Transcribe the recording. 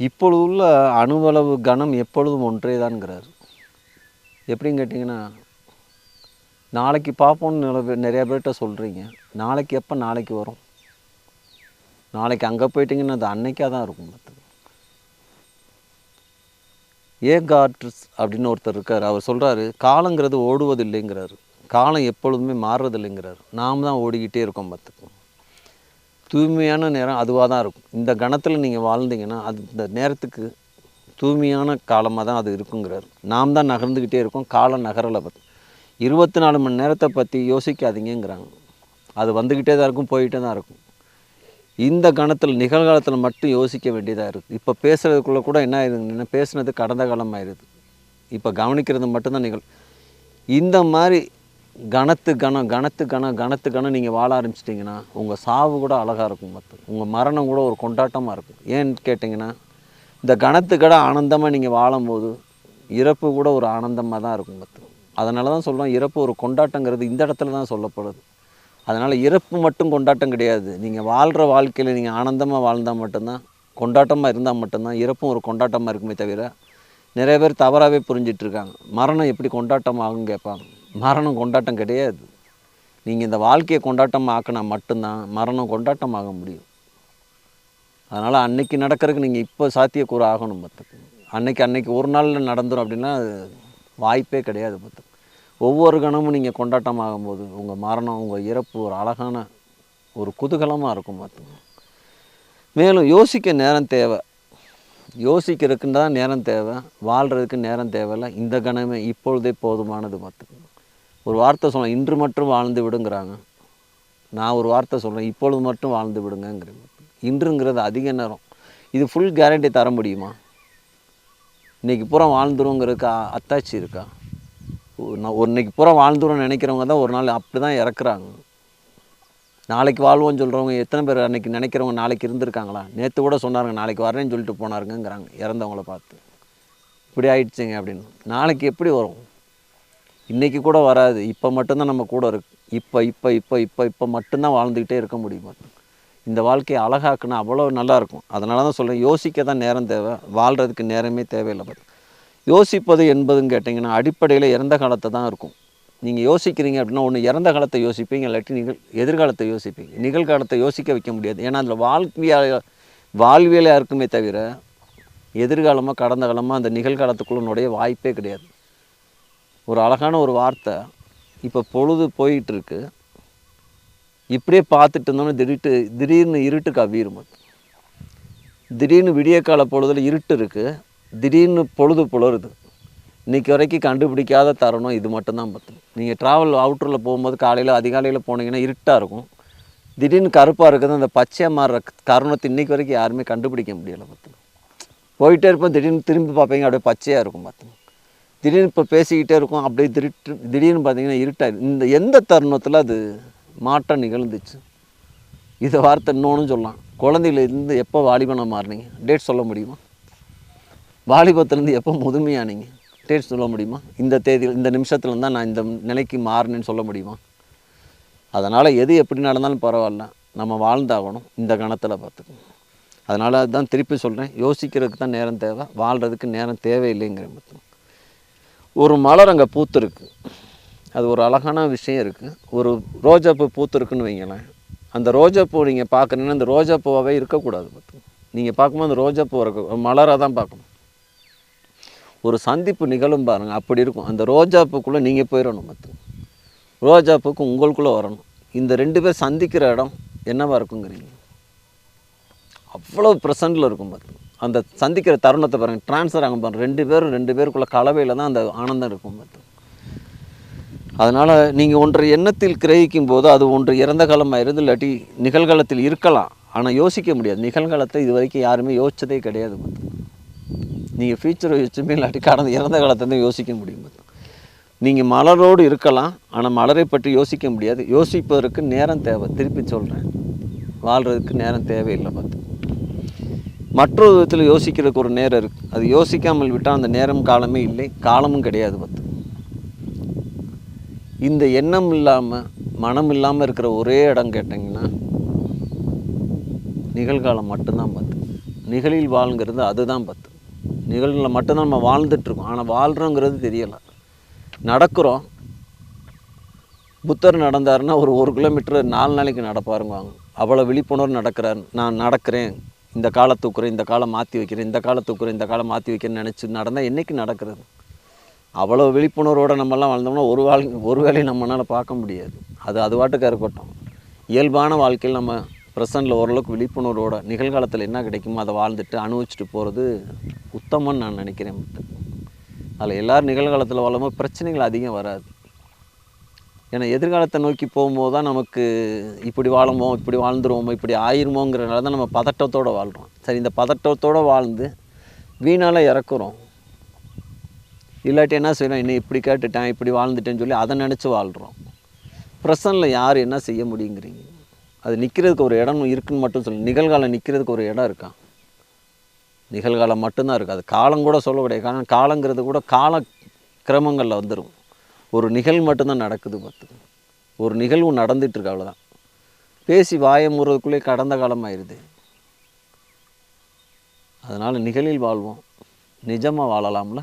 இப்பொழுது உள்ள அணுவளவு கணம் எப்பொழுதும் ஒன்றே தான்ங்கிறார் எப்படின்னு கேட்டிங்கன்னா நாளைக்கு பார்ப்போம்னு நிறைய பேர் பேர்கிட்ட சொல்கிறீங்க நாளைக்கு எப்போ நாளைக்கு வரும்? நாளைக்கு அங்கே போயிட்டீங்கன்னா அது அன்னைக்காக தான் இருக்கும் பார்த்துக்கோ. ஏ காட்ஸ் அப்படின்னு ஒருத்தர் இருக்கார். அவர் சொல்கிறாரு காலங்கிறது ஓடுவதில்லைங்கிறாரு. காலம் எப்பொழுதுமே மாறுறதில்லைங்கிறாரு. நாம் தான் ஓடிக்கிட்டே இருக்கோம் பார்த்துக்கோ. தூய்மையான நேரம் அதுவாக தான் இருக்கும். இந்த கணத்தில் நீங்கள் வாழ்ந்தீங்கன்னா அது இந்த நேரத்துக்கு தூய்மையான காலமாக தான் அது இருக்குங்கிறார். நாம் தான் நகர்ந்துக்கிட்டே இருக்கோம். காலம் நகரலை பற்றி இருபத்தி நாலு மணி நேரத்தை பற்றி யோசிக்காதீங்கங்கிறாங்க. அது வந்துக்கிட்டே தான் இருக்கும் போயிட்டே தான் இருக்கும். இந்த கணத்தில் நிகழ்காலத்தில் மட்டும் யோசிக்க வேண்டியதாக இருக்குது இப்போ பேசுகிறதுக்குள்ளே கூட என்ன ஆயிடுதுங்கன்னா பேசுனது கடந்த காலம் ஆயிடுது இப்போ கவனிக்கிறது மட்டும்தான் நிகழ். இந்த மாதிரி கணத்து கணம் கணத்து கணம் கணத்து கணம் நீங்கள் வாழ ஆரம்பிச்சிட்டிங்கன்னா உங்கள் சாவு கூட அழகாக இருக்கும் மற்ற உங்கள் மரணம் கூட ஒரு கொண்டாட்டமாக இருக்கும். ஏன்னு கேட்டிங்கன்னா இந்த கணத்து கடை ஆனந்தமாக நீங்கள் வாழும்போது இறப்பு கூட ஒரு ஆனந்தமாக தான் இருக்கும் மற்ற அதனால தான் சொல்கிறோம் இறப்பு ஒரு கொண்டாட்டங்கிறது இந்த இடத்துல தான் சொல்லப்படுது. அதனால் இறப்பு மட்டும் கொண்டாட்டம் கிடையாது. நீங்கள் வாழ்கிற வாழ்க்கையில் நீங்கள் ஆனந்தமாக வாழ்ந்தால் மட்டும்தான் கொண்டாட்டமாக இருந்தால் மட்டும்தான் இறப்பும் ஒரு கொண்டாட்டமாக இருக்குமே தவிர நிறைய பேர் தவறாகவே புரிஞ்சிட்ருக்காங்க மரணம் எப்படி கொண்டாட்டம் கேட்பாங்க. மரணம் கொண்டாட்டம் கிடையாது. நீங்கள் இந்த வாழ்க்கையை கொண்டாட்டம் ஆக்கினா மட்டும்தான் மரணம் கொண்டாட்டம் ஆக முடியும். அதனால் அன்னைக்கு நடக்கிறதுக்கு நீங்கள் இப்போ சாத்தியக்கூறு ஆகணும் பார்த்துக்கு அன்னைக்கு அன்னைக்கு ஒரு நாளில் நடந்துடும் அப்படின்னா வாய்ப்பே கிடையாது பார்த்துக்கு ஒவ்வொரு கணமும் நீங்கள் கொண்டாட்டம் ஆகும்போது உங்கள் மரணம் உங்கள் இறப்பு ஒரு அழகான ஒரு குதூகலமாக இருக்கும் பார்த்துங்க மேலும் யோசிக்க நேரம் தேவை. யோசிக்கிறதுக்குன்னு தான் நேரம் தேவை. வாழ்கிறதுக்கு நேரம் தேவையில்ல. இந்த கணமே இப்பொழுதே போதுமானது பார்த்துக்கணும் ஒரு வார்த்தை சொல்ல இன்று மட்டும் வாழ்ந்து விடுங்கிறாங்க. நான் ஒரு வார்த்தை சொல்கிறேன் இப்பொழுது மட்டும் வாழ்ந்து விடுங்கங்கிறேன். இன்றுங்கிறது அதிக நேரம். இது ஃபுல் கேரண்டி தர முடியுமா? இன்றைக்கி பூரா வாழ்ந்துருங்கிறதுக்கு அத்தாச்சி இருக்கா? நான் ஒரு இன்றைக்கி பூரா வாழ்ந்துரும்னு நினைக்கிறவங்க தான் ஒரு நாள் அப்படி தான் இறக்குறாங்க. நாளைக்கு வாழ்வோம்னு சொல்கிறவங்க எத்தனை பேர் அன்னைக்கு நினைக்கிறவங்க நாளைக்கு இருந்திருக்காங்களா? நேற்று கூட சொன்னாருங்க நாளைக்கு வரேன்னு சொல்லிட்டு போனாருங்கிறாங்க இறந்தவங்கள பார்த்து. இப்படி ஆயிடுச்சுங்க அப்படின்னு. நாளைக்கு எப்படி வரும்? இன்றைக்கி கூட வராது. இப்போ மட்டும்தான் நம்ம கூட இருக்கு. இப்போ இப்போ இப்போ இப்போ இப்போ மட்டும்தான் வாழ்ந்துக்கிட்டே இருக்க முடியுமா? இந்த வாழ்க்கையை அழகாக்குனா அவ்வளோ நல்லாயிருக்கும் அதனால தான் சொல்கிறேன் யோசிக்க தான் நேரம் தேவை. வாழ்கிறதுக்கு நேரமே தேவையில்லை பார்த்து யோசிப்பது என்பதுன்னு கேட்டிங்கன்னா அடிப்படையில் இறந்த காலத்தை தான் இருக்கும். நீங்கள் யோசிக்கிறீங்க அப்படின்னா ஒன்று இறந்த காலத்தை யோசிப்பீங்க. இல்லாட்டி நிகழ் எதிர்காலத்தை யோசிப்பீங்க. நிகழ்காலத்தை யோசிக்க வைக்க முடியாது. ஏன்னா அதில் வாழ்வியா வாழ்வியலாக இருக்குமே தவிர எதிர்காலமாக கடந்த காலமாக அந்த நிகழ்காலத்துக்குள்ளனுடைய வாய்ப்பே கிடையாது. ஒரு அழகான ஒரு வார்த்தை. இப்போ பொழுது போயிட்டுருக்கு. இப்படியே பார்த்துட்டு இருந்தோம்னா திடீர்ட்டு திடீர்னு இருட்டு கவ்விரும் திடீர்னு விடிய கால இருட்டு இருக்குது திடீர்னு பொழுது புலருது. இன்றைக்கி வரைக்கும் கண்டுபிடிக்காத தருணம் இது மட்டும்தான் பார்த்து நீங்கள் ட்ராவல் அவுட்டரில் போகும்போது காலையில் அதிகாலையில் போனீங்கன்னா இருட்டாக இருக்கும். திடீர்னு கருப்பாக இருக்கிறது அந்த பச்சையாக மாறுற தருணத்தை இன்றைக்கி வரைக்கும் யாருமே கண்டுபிடிக்க முடியலை பார்த்து போயிட்டே இருப்போம். திடீர்னு திரும்பி பார்ப்பீங்க. அப்படியே பச்சையாக இருக்கும் பார்த்து திடீர்னு இப்போ பேசிக்கிட்டே இருக்கும் அப்படியே திருட்டு திடீர்னு பார்த்தீங்கன்னா இருட்டாயிரு. இந்த எந்த தருணத்தில் அது மாற்றம் நிகழ்ந்துச்சு? இதை வார்த்தை இன்னொன்று சொல்லலாம். குழந்தையில இருந்து எப்போ வாலிபனாக மாறினீங்க? டேட் சொல்ல முடியுமா? வாலிபத்துலேருந்து எப்போ முதுமையானீங்க? டேட் சொல்ல முடியுமா? இந்த தேதியில் இந்த நிமிஷத்துல தான் நான் இந்த நிலைக்கு மாறினேன்னு சொல்ல முடியுமா? அதனால் எது எப்படி நடந்தாலும் பரவாயில்ல. நம்ம வாழ்ந்தாகணும் இந்த கணத்தில் பார்த்துக்கணும் அதனால் தான் திருப்பி சொல்கிறேன் யோசிக்கிறதுக்கு தான் நேரம் தேவை வாழ்கிறதுக்கு நேரம் தேவையில்லைங்கிற பார்த்துக்கணும் ஒரு மலர் அங்கே பூத்துருக்கு. அது ஒரு அழகான விஷயம் இருக்குது ஒரு ரோஜாப்பூ பூத்துருக்குன்னு வைங்களேன். அந்த ரோஜாப்பூ நீங்கள் பார்க்குறீங்கன்னா அந்த ரோஜாப்பூவாகவே இருக்கக்கூடாது பார்த்து நீங்கள் பார்க்கும்போது அந்த ரோஜாப்பூ இருக்க. மலராக தான் பார்க்கணும். ஒரு சந்திப்பு நிகழும் பாருங்கள் அப்படி இருக்கும். அந்த ரோஜாப்பூக்குள்ளே நீங்கள் போயிடணும் மற்ற ரோஜாப்பூக்கு உங்களுக்குள்ளே வரணும். இந்த ரெண்டு பேர் சந்திக்கிற இடம் என்னவாக இருக்குங்கிறீங்க. அவ்வளோ ப்ரெசண்டில் இருக்கும் பார்த்து அந்த சந்திக்கிற தருணத்தை பாருங்கள் ட்ரான்ஸ்ஃபர் ஆகும் பாருங்கள் ரெண்டு பேரும் ரெண்டு பேருக்குள்ள கலவையில் தான் அந்த ஆனந்தம் இருக்கும். அதனால் நீங்கள் ஒன்றை எண்ணத்தில் கிரகிக்கும் போது அது ஒன்று இறந்த காலமாக இருந்து இல்லாட்டி நிகழ்காலத்தில் இருக்கலாம். ஆனால் யோசிக்க முடியாது. நிகழ்காலத்தை இது வரைக்கும் யாருமே யோசிச்சதே கிடையாது. பார்த்து நீங்கள் ஃபியூச்சரை யோசிச்சுமே இல்லாட்டி கடந்த இறந்த காலத்தை தான் யோசிக்க முடியும். பார்த்து நீங்கள் மலரோடு இருக்கலாம். ஆனால் மலரை பற்றி யோசிக்க முடியாது. யோசிப்பதற்கு நேரம் தேவை. திருப்பி சொல்கிறேன் வாழ்கிறதுக்கு நேரம் தேவையில்லை பார்த்து. மற்றொரு விதத்தில் யோசிக்கிறதுக்கு ஒரு நேரம் இருக்குது அது யோசிக்காமல் விட்டால் அந்த நேரம் காலமே இல்லை. காலமும் கிடையாது பத்து. இந்த எண்ணம் இல்லாமல் மனம் இல்லாமல் இருக்கிற ஒரே இடம் கேட்டிங்கன்னா நிகழ்காலம் மட்டும்தான் பத்து. நிகழில் வாழ்ங்கிறது அதுதான் பத்து. நிகழ்வில் மட்டும்தான் நம்ம வாழ்ந்துட்டுருக்கோம். ஆனால் வாழ்கிறோங்கிறது தெரியலை. நடக்கிறோம். புத்தர் நடந்தாருன்னா ஒரு ஒரு கிலோமீட்டர் நாலு நாளைக்கு நடப்பாருங்க அவ்வளோ விழிப்புணர்வு நடக்கிறார். நான் நடக்கிறேன். இந்த காலை தூக்குறேன் இந்த காலை மாற்றி வைக்கிறேன் இந்த காலை தூக்குறேன் இந்த காலை மாற்றி வைக்கிறேன்னு நினச்சி நடந்தால் என்றைக்கு நடக்கிறது? அவ்வளோ விழிப்புணர்வோடு நம்மலாம் வாழ்ந்தோம்னா ஒரு வாழ் ஒரு வேலையை நம்மளால் பார்க்க முடியாது. அது அது பாட்டுக்கு இருக்கட்டும் இயல்பான வாழ்க்கையில் நம்ம ப்ரெசண்டில் ஓரளவுக்கு விழிப்புணர்வோட நிகழ்காலத்தில் என்ன கிடைக்குமோ அதை வாழ்ந்துட்டு அனுபவிச்சுட்டு போகிறது உத்தமன்னு நான் நினைக்கிறேன். அதில் எல்லோரும் நிகழ்காலத்தில் வாழும்போது பிரச்சனைகள் அதிகம் வராது. ஏன்னா எதிர்காலத்தை நோக்கி போகும்போது தான் நமக்கு இப்படி வாழமோ இப்படி வாழ்ந்துருவோமோ இப்படி ஆயிருமோங்கிறனால தான் நம்ம பதட்டத்தோடு வாழ்கிறோம் சரி இந்த பதட்டத்தோடு வாழ்ந்து வீணால் இறக்குறோம். இல்லாட்டி என்ன செய்யணும்? என்ன இப்படி கேட்டுட்டேன் இப்படி வாழ்ந்துட்டேன்னு சொல்லி அதை நினச்சி வாழ்கிறோம் ப்ரெசனில் யார் என்ன செய்ய முடியுங்கிறீங்க? அது நிற்கிறதுக்கு ஒரு இடம் இருக்குன்னு மட்டும் சொல்லி. நிகழ்காலம் நிற்கிறதுக்கு ஒரு இடம் இருக்கா? நிகழ்காலம் மட்டும்தான் இருக்குது அது காலம் கூட சொல்ல காரணம் காலங்கிறது கூட கால கிரமங்களில் வந்துடும் ஒரு நிகழ்வு மட்டும்தான் நடக்குது பார்த்து. ஒரு நிகழ்வு நடந்துட்டு இருக்கு அவ்வளோதான் பேசி வாய முறதுக்குள்ளே கடந்த காலமாயிருது. அதனால் நிகழில் வாழ்வோம். நிஜமாக வாழலாம்ல?